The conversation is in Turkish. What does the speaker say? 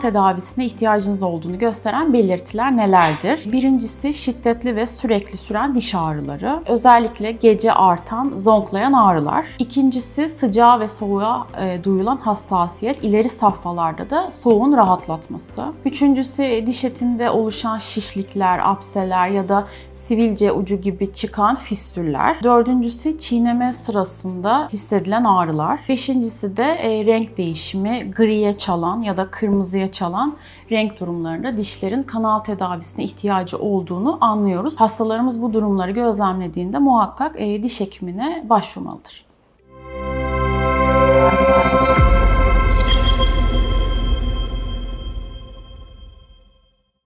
tedavisine ihtiyacınız olduğunu gösteren belirtiler nelerdir? Birincisi şiddetli ve sürekli süren diş ağrıları. Özellikle gece artan, zonklayan ağrılar. İkincisi sıcağa ve soğuğa e, duyulan hassasiyet. İleri safhalarda da soğuğun rahatlatması. Üçüncüsü diş etinde oluşan şişlikler, apseler ya da sivilce ucu gibi çıkan fistüller. Dördüncüsü çiğneme sırasında hissedilen ağrılar. Beşincisi de e, renk değişimi, griye çalan ya da kırmızıya çalan renk durumlarında dişlerin kanal tedavisine ihtiyacı olduğunu anlıyoruz. Hastalarımız bu durumları gözlemlediğinde muhakkak e, diş hekimine başvurmalıdır.